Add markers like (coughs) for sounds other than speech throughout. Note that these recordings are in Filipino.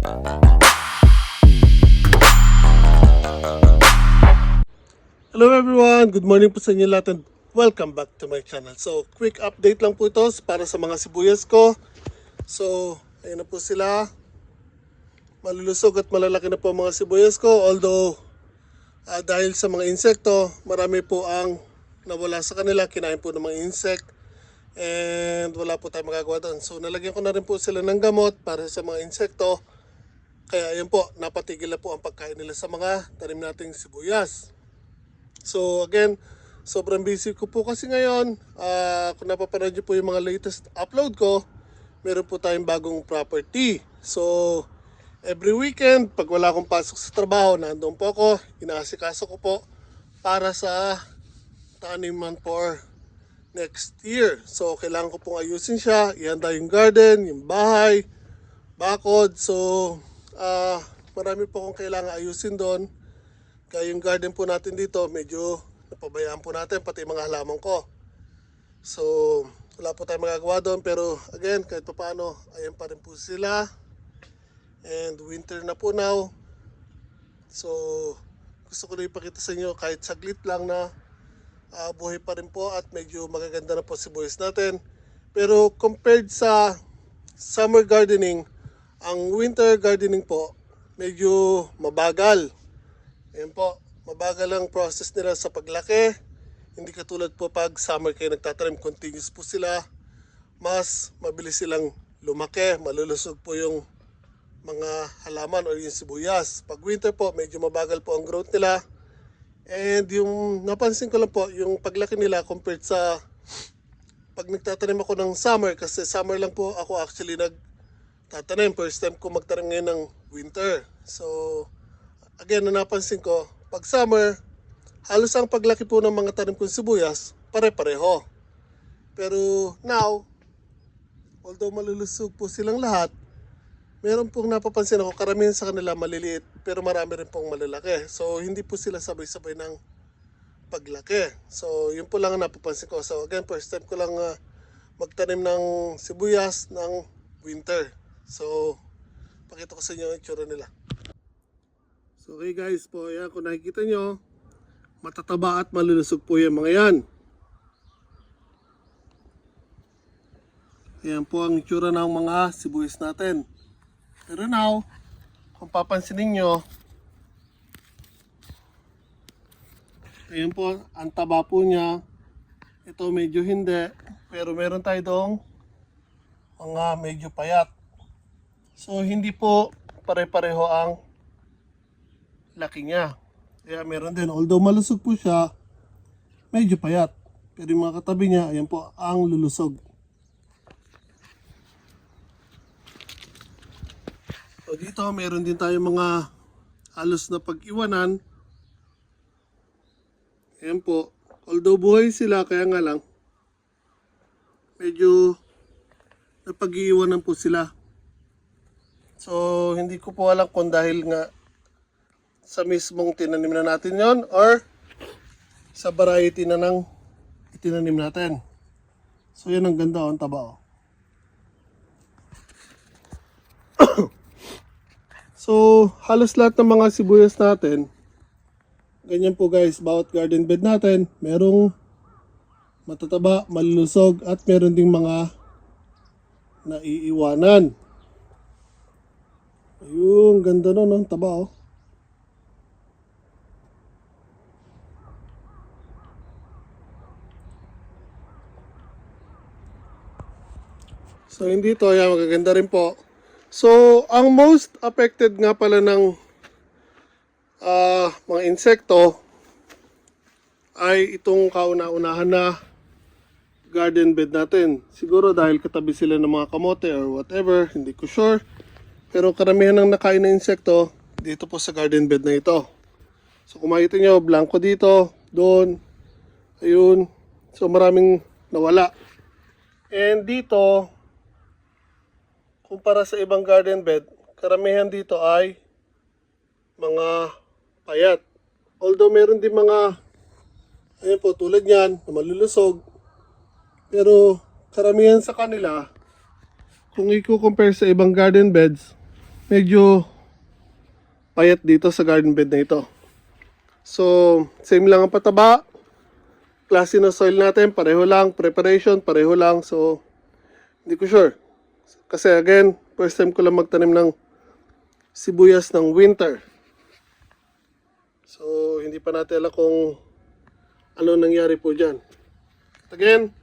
Hello everyone! Good morning po sa inyo lahat and welcome back to my channel. So, quick update lang po ito para sa mga sibuyas ko. So, ayun na po sila. Malulusog at malalaki na po ang mga sibuyas ko. Although, ah, dahil sa mga insekto, marami po ang nawala sa kanila. Kinain po ng mga insect. And wala po tayong magagawa doon. So, nalagyan ko na rin po sila ng gamot para sa mga insekto. Kaya ayun po, napatigil na po ang pagkain nila sa mga tanim nating sibuyas. So again, sobrang busy ko po kasi ngayon. Ah, kung napapanood po yung mga latest upload ko, meron po tayong bagong property. So every weekend, pag wala akong pasok sa trabaho, nandoon po ako, inaasikaso ko po para sa taniman for next year. So kailangan ko pong ayusin siya, ihanda yung garden, yung bahay, bakod. So ah marami po akong kailangan ayusin doon. Kaya yung garden po natin dito, medyo napabayaan po natin, pati mga halaman ko. So, wala po tayong magagawa doon. Pero, again, kahit pa paano, ayan pa rin po sila. And winter na po now. So, gusto ko na ipakita sa inyo kahit saglit lang na ah, buhay pa rin po at medyo magaganda na po si boys natin. Pero compared sa summer gardening, ang winter gardening po, medyo mabagal. Ayan po, mabagal ang process nila sa paglaki. Hindi katulad po pag summer kayo nagtatanim, continuous po sila. Mas mabilis silang lumaki, malulusog po yung mga halaman o yung sibuyas. Pag winter po, medyo mabagal po ang growth nila. And yung napansin ko lang po, yung paglaki nila compared sa pag nagtatanim ako ng summer, kasi summer lang po ako actually nagtatanim. First time ko magtanim ngayon ng winter. So, again, na napansin ko, pag summer, halos ang paglaki po ng mga tanim kong sibuyas, pare-pareho. Pero now, although malulusog po silang lahat, meron pong napapansin ako, karamihan sa kanila maliliit, pero marami rin pong malalaki. So, hindi po sila sabay-sabay ng paglaki. So, yun po lang ang napapansin ko. So, again, first time ko lang ah, magtanim ng sibuyas ng winter. So, pakita ko sa inyo ang itsura nila. So okay guys po, ayan kung nakikita nyo, matataba at malulusog po yung mga yan. Ayan po ang itsura ng mga sibuyas natin. Pero now, kung papansinin nyo, ayan po, ang taba po niya. Ito medyo hindi, pero meron tayo dong mga medyo payat. So hindi po pare-pareho ang laki niya. Kaya meron din. Although malusog po siya, medyo payat. Pero yung mga katabi niya, ayan po, ang lulusog. So dito, meron din tayo mga halos na pag-iwanan. Ayan po. Although buhay sila, kaya nga lang, medyo napag-iiwanan po sila. So, hindi ko po alam kung dahil nga sa mismong tinanim na natin yon or sa variety na ng itinanim natin. So yan ang ganda oh, ang taba oh. (coughs) so halos lahat ng mga sibuyas natin ganyan po guys bawat garden bed natin merong matataba, malulusog at meron ding mga naiiwanan. Ayun, ganda nun, no? taba oh. So hindi to, yan magaganda rin po. So ang most affected nga pala ng ah, mga insekto ay itong kauna-unahan na garden bed natin. Siguro dahil katabi sila ng mga kamote or whatever, hindi ko sure. Pero karamihan ng nakain na insekto dito po sa garden bed na ito. So kung makita nyo, blanco dito, doon, ayun. So maraming nawala. And dito, kumpara sa ibang garden bed, karamihan dito ay mga payat. Although meron din mga, ayun po, tulad yan, na malulusog. Pero karamihan sa kanila, kung i-compare sa ibang garden beds, medyo payat dito sa garden bed na ito. So, same lang ang pataba. Klase ng soil natin, pareho lang. Preparation, pareho lang. So, hindi ko sure. Kasi again, first time ko lang magtanim ng sibuyas ng winter. So, hindi pa natin alam kung ano nangyari po dyan. Again,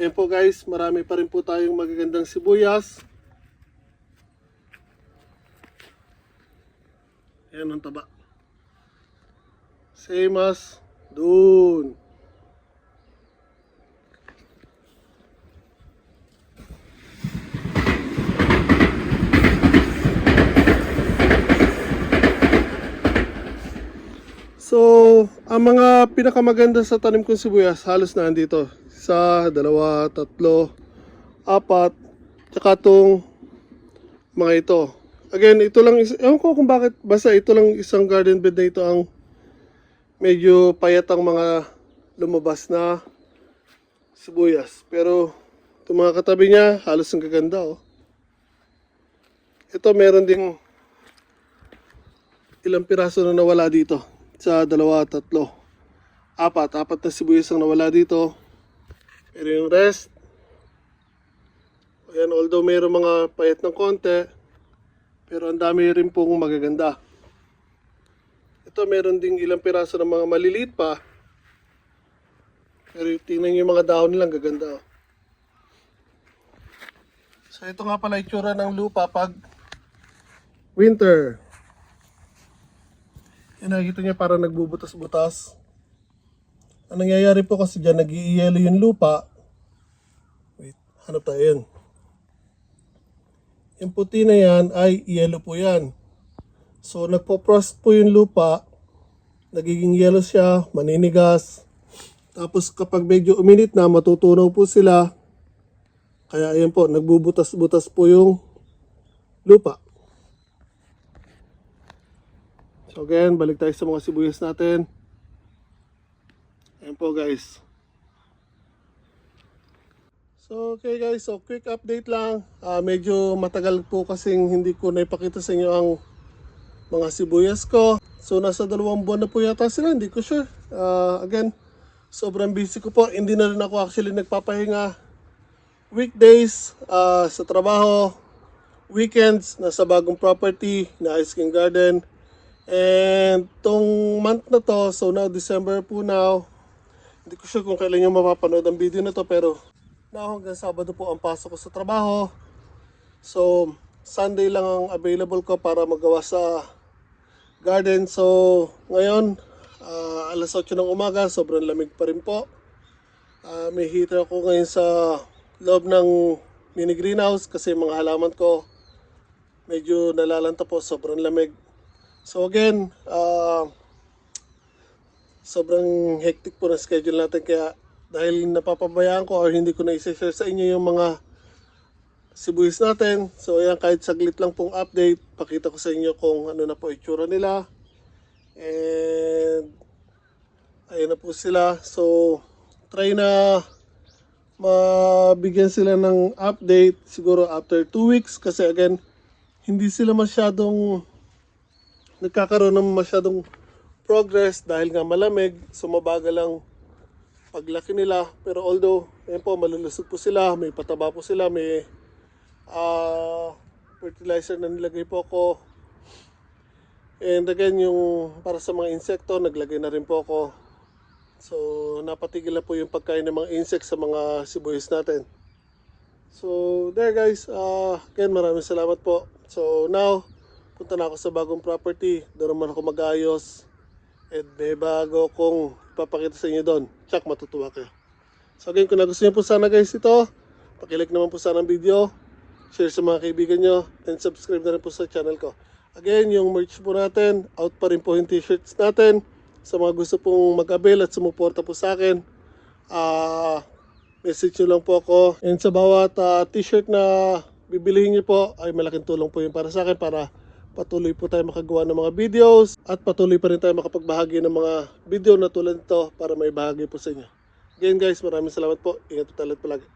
Ayan po guys, marami pa rin po tayong magagandang sibuyas. Ayan ang taba. Same as dun. So, ang mga pinakamaganda sa tanim kong sibuyas, halos na andito. Isa, dalawa, tatlo, apat, tsaka itong mga ito. Again, ito lang, is- ewan ko kung bakit, basta ito lang isang garden bed na ito ang medyo payat ang mga lumabas na sibuyas. Pero, itong mga katabi niya, halos ang gaganda oh. Ito meron ding ilang piraso na nawala dito. Sa dalawa, tatlo. Apat. Apat na sibuyas ang nawala dito. Pero yung rest, ayan, although mayroong mga payat ng konti, pero ang dami rin pong magaganda. Ito, meron ding ilang piraso ng mga maliliit pa. Pero tingnan yung mga dahon nilang gaganda. oh. So ito nga pala itsura ng lupa pag winter. Yan nakikita niya parang nagbubutas-butas. Ang nangyayari po kasi dyan, nag yung lupa. Wait, hanap tayo yan. Yung puti na yan ay yellow po yan. So nagpo-frost po yung lupa, nagiging yellow siya, maninigas. Tapos kapag medyo uminit na, matutunaw po sila. Kaya ayan po, nagbubutas-butas po yung lupa. So again, balik tayo sa mga sibuyas natin. Ayan po guys. So okay guys, so quick update lang. Ah, medyo matagal po kasing hindi ko naipakita sa inyo ang mga sibuyas ko. So nasa dalawang buwan na po yata sila, hindi ko sure. Ah, again, sobrang busy ko po. Hindi na rin ako actually nagpapahinga. Weekdays ah, sa trabaho, weekends nasa bagong property na Ice King Garden. And tong month na to, so now December po now, hindi ko sure kung kailan nyo mapapanood ang video na to pero now hanggang Sabado po ang pasok ko sa trabaho. So Sunday lang ang available ko para magawa sa garden. So ngayon, ah, alas 8 ng umaga, sobrang lamig pa rin po. Ah, may heater ako ngayon sa loob ng mini greenhouse kasi mga halaman ko medyo nalalanta po, sobrang lamig. So again, ah, sobrang hectic po na schedule natin kaya dahil napapabayaan ko or hindi ko na isa-share sa inyo yung mga sibuyas natin. So ayan, kahit saglit lang pong update, pakita ko sa inyo kung ano na po itsura nila. And ayun na po sila. So try na mabigyan sila ng update siguro after 2 weeks kasi again, hindi sila masyadong nagkakaroon ng masyadong progress dahil nga malamig, so mabagal lang paglaki nila. Pero although, ayun po, malulusog po sila, may pataba po sila, may ah, fertilizer na nilagay po ako. And again, yung para sa mga insekto, naglagay na rin po ako. So, napatigil na po yung pagkain ng mga insects sa mga sibuyas natin. So, there guys, ah, again, maraming salamat po. So, now, punta na ako sa bagong property. Doon naman ako mag-ayos. At may bago kong papakita sa inyo doon. Tsak, matutuwa kayo. So again, kung nagustuhan niyo po sana guys ito, pakilike naman po sana ang video, share sa mga kaibigan nyo, and subscribe na rin po sa channel ko. Again, yung merch po natin, out pa rin po yung t-shirts natin. Sa mga gusto pong mag-avail at sumuporta po sa akin, ah message nyo lang po ako. And sa bawat ah, t-shirt na bibilihin nyo po, ay malaking tulong po yun para sa akin para patuloy po tayo makagawa ng mga videos at patuloy pa rin tayo makapagbahagi ng mga video na tulad nito para may bahagi po sa inyo. Again guys, maraming salamat po. Ingat po tayo palagi.